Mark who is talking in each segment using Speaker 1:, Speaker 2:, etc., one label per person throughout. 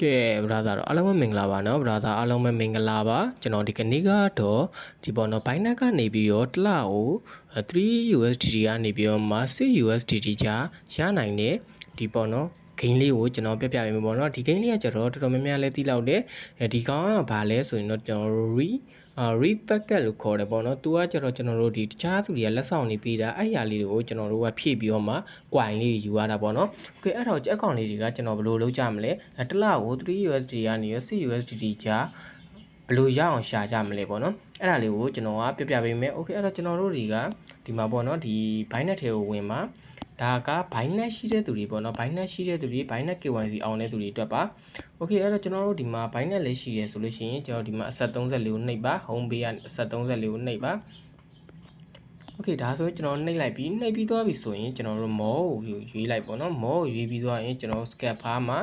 Speaker 1: ကဲ brother တော့အားလုံးပဲမင်္ဂလာပါနော် brother အားလုံးပဲမင်္ဂလာပါကျွန်တော်ဒီကနေ့ကတော့ဒီပေါ်တော့ဘိုင်းနက်ကနေပြီးတော့တလကို3 USDT ကနေပြီးတော့မှ6 USDT ကြာရနိုင်တယ်ဒီပေါ်တော့ ဂိမ်းလေးကိုကျွန်တော်ပြပြပေးမယ်ပေါ့နော်ဒီဂိမ်းလေးကကျတော့တော်တော်များများလဲသိလောက်တယ်အဲဒီကောင်ကဘာလဲဆိုရင်တော့ကျွန်တော် re အာ repacket လို့ခေါ်တယ်ပေါ့နော်။ तू ကကျတော့ကျွန်တော်တို့ဒီတခြားသူတွေကလက်ဆောင်နေပေးတာအဲ့ຢာလေးတွေကိုကျွန်တော်တို့ကဖြည့်ပြီးတော့မှ coin လေးယူရတာပေါ့နော်။ Okay အဲ့တော့အကောင့်လေးတွေကကျွန်တော်ဘယ်လိုလုပ်ကြမလဲ။တစ်လကို 3USD ကနေ6 USDT ကြာဘယ်လိုရအောင်ရှာကြမလဲပေါ့နော်။အဲ့ဒါလေးကိုကျွန်တော်ကပြပြပေးမယ်။ Okay အဲ့တော့ကျွန်တော်တို့တွေကဒီမှာပေါ့နော်ဒီ Binance ထဲကိုဝင်မှာ ဒါက Binance ရှိတဲ့သူတွေပေါ့နော် Binance ရှိတဲ့သူတွေ Binance KYC အောင်တဲ့သူတွေအတွက်ပါ Okay အဲ့တော့ကျွန်တော်တို့ဒီမှာ Binance လေးရှိရဲဆိုလို့ရှိရင်ကျွန်တော်ဒီမှာအဆက်34ကိုနှိပ်ပါ home page ကအဆက်34ကိုနှိပ်ပါ Okay ဒါဆိုရင်ကျွန်တော်နှိပ်လိုက်ပြီးနှိပ်ပြီးသွားပြီဆိုရင်ကျွန်တော်တို့ more ကိုရွေးလိုက်ပေါ့နော် more ကိုရွေးပြီးသွားရင်ကျွန်တော် scap bar မှာ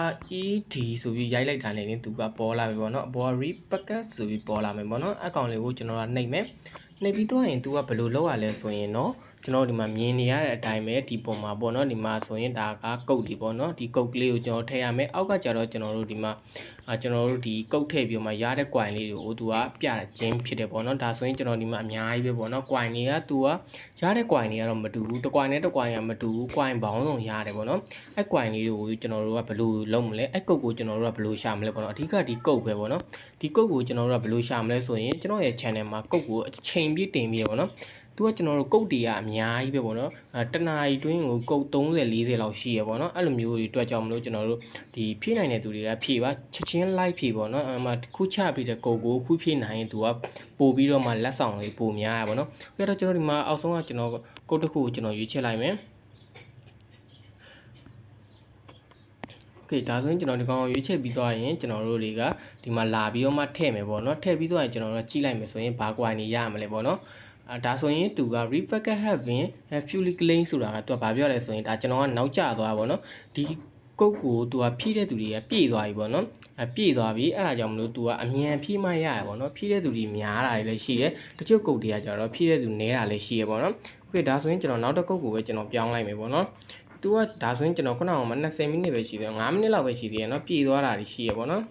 Speaker 1: RED ဆိုပြီးရိုက်လိုက်တာနဲ့သူကပေါ်လာပြီပေါ့နော်အပေါ် repacket ဆိုပြီးပေါ်လာမယ်ပေါ့နော်အကောင်လေးကိုကျွန်တော်ကနှိပ်မယ်နှိပ်ပြီးသွားရင်သူကဘယ်လိုလုပ်ရလဲဆိုရင်တော့ ကျွန်တော်ဒီမှာမြင်နေရတဲ့အတိုင်းပဲဒီပုံမှာပေါ့နော်ဒီမှာဆိုရင်ဒါကကုတ်ဒီပေါ့နော်ဒီကုတ်ကလေးကိုကျွန်တော်ထည့်ရမယ်အောက်ကကျတော့ကျွန်တော်တို့ဒီမှာ အာကျွန်တော်တို့ဒီကုတ်ထည့်ပြီးမှရတဲ့ coin လေးတွေကိုသူကပြတဲ့ခြင်းဖြစ်တယ်ပေါ့နော်ဒါဆိုရင်ကျွန်တော်ဒီမှာအများကြီးပဲပေါ့နော် coin တွေကသူကရတဲ့ coin တွေကတော့မတူဘူးတစ် coin နဲ့တစ် coin ကမတူဘူး coin ဘောင်းဆုံးရတယ်ပေါ့နော်အဲ့ coin လေးတွေကိုကျွန်တော်တို့ကဘယ်လိုလုပ်မလဲအဲ့ကုတ်ကိုကျွန်တော်တို့ကဘယ်လိုရှာမလဲပေါ့နော်အဓိကဒီကုတ်ပဲပေါ့နော်ဒီကုတ်ကိုကျွန်တော်တို့ကဘယ်လိုရှာမလဲဆိုရင်ကျွန်တော်ရဲ့ channel မှာကုတ်ကိုအချိန်ပြည့်တင်ပြီးရပေါ့နော်သူကကျွန်တော်တို့ကုတ်တွေကအများကြီးပဲပေါ့နော်အဲတနာရီတွင်းကိုကုတ်30 40လောက်ရှိရပေါ့နော်အဲ့လိုမျိုးတွေတွက်ကြောင်မလို့ကျွန်တော်တို့ဒီဖြည့်နိုင်တဲ့သူတွေကဖြည့်ပါချက်ချင်း live ဖြည့်ပေါ့နော်အမှခုချပြီးတဲ့ကုတ်ကိုခုဖြည့်နိုင်ရင်သူကပို့ပြီးတော့မှလက်ဆောင်လေးပို့များရပါတော့အဲ့တော့ကျွန်တော်ဒီမှာအောက်ဆုံးကကျွန်တော်ကုတ်တစ်ခုကိုကျွန်တော်ရွေးချက်လိုက်မယ် Okay ဒါဆိုရင်ကျွန်တော်ဒီကောင်ရွေးချက်ပြီးသွားရင်ကျွန်တော်တို့တွေကဒီမှာလာပြီးတော့မှထည့်မယ်ပေါ့နော်ထည့်ပြီးသွားရင်ကျွန်တော်တို့ကြည့်လိုက်မယ်ဆိုရင်ဘာကွာနေရမလဲပေါ့နော်အဲဒါဆိုရင်သူက repacket having fully clean ဆိုတာကသူကဘာပြောလဲဆိုရင်ဒါကျွန်တော်ကနောက်ကျသွားပါတော့ဒီ ကုတ်ကိုသူကဖြည့်တဲ့သူတွေကပြည့်သွားပြီပေါ့နော်အပြည့်သွားပြီအဲ့ဒါကြောင့်မလို့သူကအမြန်ဖြည့်မှရတယ်ပေါ့နော်ဖြည့်တဲ့သူတွေများတာတွေလည်းရှိတယ်တချို့ကုတ်တွေကကျတော့ဖြည့်တဲ့သူနည်းတာလည်းရှိရပေါ့နော်โอเคဒါဆိုရင်ကျွန်တော်နောက်တစ်ကုတ်ကိုပဲကျွန်တော်ပြောင်းလိုက်မယ်ပေါ့နော်သူကဒါဆိုရင်ကျွန်တော်ခုနကမှ20မိနစ်ပဲရှိသေးတယ်9မိနစ်လောက်ပဲရှိသေးတယ်เนาะပြည့်သွားတာတွေရှိရပေါ့နော်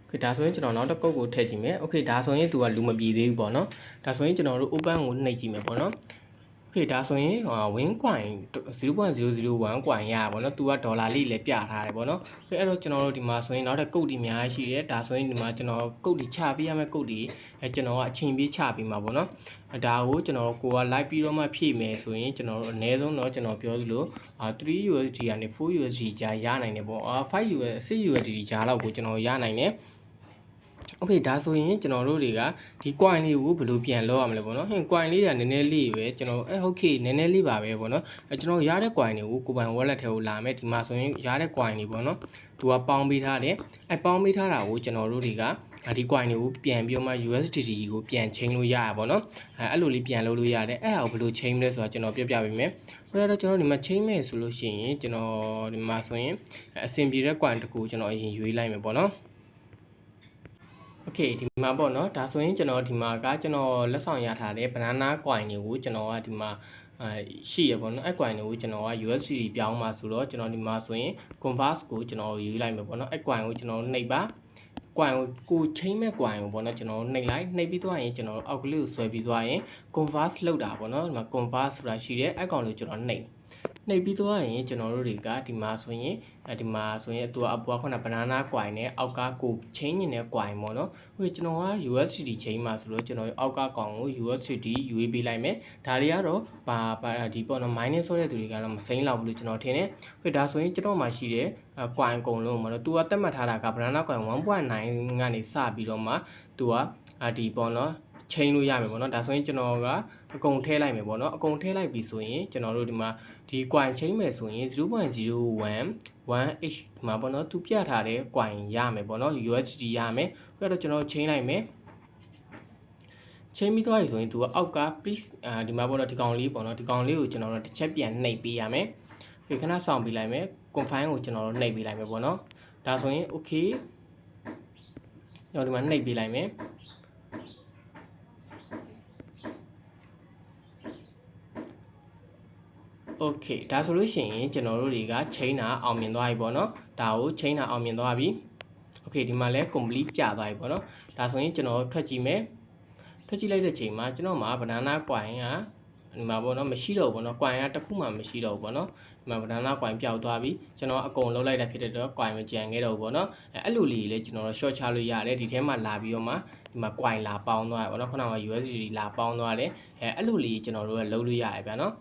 Speaker 1: โอเคဒါဆိုရင်ကျွန်တော်နောက်တစ်ကုတ်ကိုထည့်ကြည့်မယ်โอเคဒါဆိုရင်သူကလူမပြေသေးဘူးပေါ့နော်ဒါဆိုရင်ကျွန်တော်တို့ open ကိုနှိပ်ကြည့်မယ်ပေါ့နော်โอเ ဖေဒါဆိုရင်ဝင်း coin 0.001 coin ရပါတော့သူကဒေါ်လာလေးလည်းပြထားတယ်ပေါ့နော်ဖေအဲ့တော့ကျွန်တော်တို့ဒီမှာဆိုရင်နောက်ထပ်ကုတ်တီအများကြီးရှိတယ်ဒါဆိုရင်ဒီမှာကျွန်တော်ကုတ်တီချပေးရမယ့်ကုတ်တီအဲကျွန်တော်ကအချိန်ပေးချပေးမှာပေါ့နော်ဒါကိုကျွန်တော်ကိုက live ပြီးတော့မှဖြည့်မယ်ဆိုရင်ကျွန်တော်တို့အနည်းဆုံးတော့ကျွန်တော်ပြောသလို3 USD ကနေ4 USD ကြာရနိုင်တယ်ပေါ့5 USD 6 USD ကြာလောက်ကိုကျွန်တော်ရနိုင်တယ် โอเคဒါဆိုရင်ကျွန်တော်တို့တွေကဒီ coin လေးကိုဘယ်လိုပြန်လောက်ရမလဲပေါ့နော်ဟင် coin လေးကနည်းနည်းလေးပဲကျွန်တော်အဲဟုတ်ကဲ့နည်းနည်းလေးပါပဲပေါ့နော်အဲကျွန်တော်ရတဲ့ coin တွေကိုကိုပိုင် wallet ထဲကိုလာမယ်ဒီမှာဆိုရင်ရတဲ့ coin တွေပေါ့နော်သူကပေါင်းပေးထားတယ်အဲပေါင်းပေးထားတာကိုကျွန်တော်တို့တွေကဒီ coin တွေကိုပြန်ပြီးတော့မှ USDT ကိုပြန်ချိန်လို့ရရပါတော့အဲအဲ့လိုလေးပြန်လုပ်လို့ရတယ်အဲ့ဒါကိုဘယ်လိုချိန်မလဲဆိုတာကျွန်တော်ပြပြပေးမယ်ဟိုကတော့ကျွန်တော်ဒီမှာချိန်မယ်ဆိုလို့ရှိရင်ကျွန်တော်ဒီမှာဆိုရင်အဆင်ပြေတဲ့ coin တစ်ခုကျွန်တော်အရင်ရွေးလိုက်မယ်ပေါ့နော် โอเคဒီမှာပေါ့เนาะဒါဆိုရင်ကျွန်တော်ဒီမှာကကျွန်တော်လက်ဆောင်ရထားတဲ့ banana coin တွေကိုကျွန်တော်ကဒီမှာအဲရှိရပေါ့နော်အဲ့ coin တွေကိုကျွန်တော်က USDT ပြောင်းมาဆိုတော့ကျွန်တော်ဒီမှာဆိုရင် converse ကိုကျွန်တော်ယူလိုက်မယ်ပေါ့နော်အဲ့ coin ကိုကျွန်တော်နှိပ်ပါ coin ကိုကိုချိန်မဲ့ coin ကိုပေါ့နော်ကျွန်တော်နှိပ်လိုက်နှိပ်ပြီးသွားရင်ကျွန်တော်အောက်ကလေးကိုဆွဲပြီးသွားရင် converse လောက်တာပေါ့နော်ဒီမှာ converse ဆိုတာရှိတယ်အဲ့ကောင်လေးကျွန်တော်နှိပ် နှိပ်ပြီးသွားရင်ကျွန်တော်တို့တွေကဒီမှာဆိုရင်ဒီမှာဆိုရင်သူကအပေါ်ခုန banana coin နဲ့အောက်ကကိုချင်းနေတဲ့ coin ပေါ့နော်ဟိုကျွန်တော်က USDT ချင်းမှာဆိုတော့ကျွန်တော်အောက်ကကောင်ကို USDT UA ပေးလိုက်မယ်ဒါတွေကတော့ပါဒီပေါ့နော် minus ဆိုတဲ့သူတွေကတော့မစိမ့်လောက်ဘူးလို့ကျွန်တော်ထင်တယ်ဟိုဒါဆိုရင်ကျွန်တော်မှာရှိတဲ့ coin အကုန်လုံးပေါ့နော်သူကတက်မှတ်ထားတာက banana coin 1.9ကနေစပြီးတော့မှသူကဒီပေါ့နော် ချိန်လို့ရမယ်ပေါ့နော်ဒါဆိုရင်ကျွန်တော်ကအကုန်ထည့်လိုက်မယ်ပေါ့နော်အကုန်ထည့်လိုက်ပြီဆိုရင်ကျွန်တော်တို့ဒီမှာဒီ coin ချိန်မယ်ဆိုရင်0.01 1h ဒီမှာပေါ့နော်သူပြထားတဲ့ coin ရမယ်ပေါ့နော် USDT ရမယ်အဲ့တော့ကျွန်တော်ချိန်လိုက်မယ်ချိန်ပြီးသွားပြီဆိုရင်သူကအောက်က please အာဒီမှာပေါ့နော်ဒီကောင်လေးပေါ့နော်ဒီကောင်လေးကိုကျွန်တော်တို့တစ်ချက်ပြန်နှိပ်ပေးရမယ်ဒီခဏဆောင်ပေးလိုက်မယ် confine ကိုကျွန်တော်တို့နှိပ်ပေးလိုက်မယ်ပေါ့နော်ဒါဆိုရင် okay ကျွန်တော်ဒီမှာနှိပ်ပေးလိုက်မယ်โอ okay ဒါဆိုလို့ရှိရင်ကျွန်တော်တို့တွေကချိန်တာအောင်မြင်သွားပြီပေါ့နော်ဒါကိုချိန်တာအောင်မြင်သွားပြီ okay ဒီမှာလဲ complete ပြသွားပြီပေါ့နော်ဒါဆိုရင်ကျွန်တော်ထွက်ကြည့်မယ်ထွက်ကြည့်လိုက်တဲ့ချိန်မှာကျွန်တော်မှာ banana coin ကဒီမှာပေါ့နော်မရှိတော့ဘူးပေါ့နော် coin ကတစ်ခုမှမရှိတော့ဘူးပေါ့နော်ဒီမှာ banana coin ပျောက်သွားပြီကျွန်တော်အကုန်လုံးလိုက်တာဖြစ်တဲ့တော့ coin မကြံခဲ့တော့ဘူးပေါ့နော်အဲအဲ့လိုလေးလေးကျွန်တော်တို့ short ချလို့ရတယ်ဒီထဲမှာလာပြီးတော့မှဒီမှာ coin လာပေါင်းသွားတယ်ပေါ့နော်ခုနက USDT လာပေါင်းသွားတယ်အဲအဲ့လိုလေးကျွန်တော်တို့ကလုံးလို့ရတယ်ဗျာနော်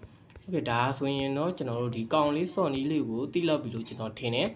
Speaker 1: ဟုတ်ကဲ့ဒါဆိုရင်တော့ကျွန်တော်တို့ဒီကောင်လေးစော်နီးလေးကိုတိလောက်ပြီလို့ကျွန်တော်ထင်တယ်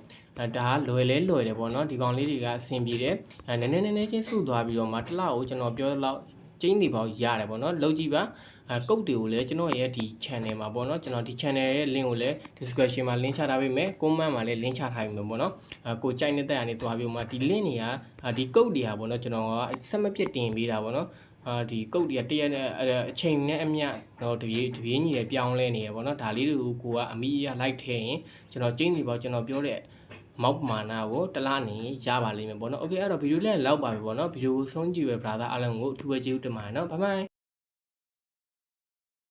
Speaker 1: ဒါလွယ်လဲလွယ်တယ်ပေါ့နော်ဒီကောင်လေးတွေကအဆင်ပြေတယ်နည်းနည်းနည်းနည်းချင်းစုသွားပြီးတော့မှတစ်လောက်ကိုကျွန်တော်ပြောလောက်ကျင်းနေပေါင်းရတယ်ပေါ့နော်လောက်ကြည့်ပါအဲကုတ်တွေကိုလည်းကျွန်တော်ရဲ့ဒီ channel မှာပေါ့နော်ကျွန်တော်ဒီ channel ရဲ့ link ကိုလည်း description မှာ link ချထားပေးမယ် comment မှာလည်း link ချထားပေးမယ်ပေါ့နော်အဲကိုကြိုက်နေတဲ့အနေနဲ့တွားပြီးမှဒီ link တွေကဒီကုတ်တွေကပေါ့နော်ကျွန်တော်ကစက်မပြတ်တင်ပေးတာပေါ့နော် အာဒီကုတ်တွေကတရက်နဲ့အဲ့အချိန်နဲ့အမျှတော့တပြေးတပြေးညီတွေပြောင်းလဲနေရပေါ့နော်ဒါလေးတွေကိုကိုကအမိရလိုက်ထဲရင်ကျွန်တော်ကျင်းစီပေါ့ကျွန်တော်ပြောတဲ့မောက်ပမာနာကိုတစ်လားနေရပါလိမ့်မယ်ပေါ့နော်โอเคအဲ့တော့ဗီဒီယိုလေးလောက်ပါပြီပေါ့နော်ဗီဒီယိုကိုဆုံးကြည့်ပဲ brother အားလုံးကိုအထူးပဲကျေးဇူးတင်ပါတယ်နော်ဘိုင်ဘိုင်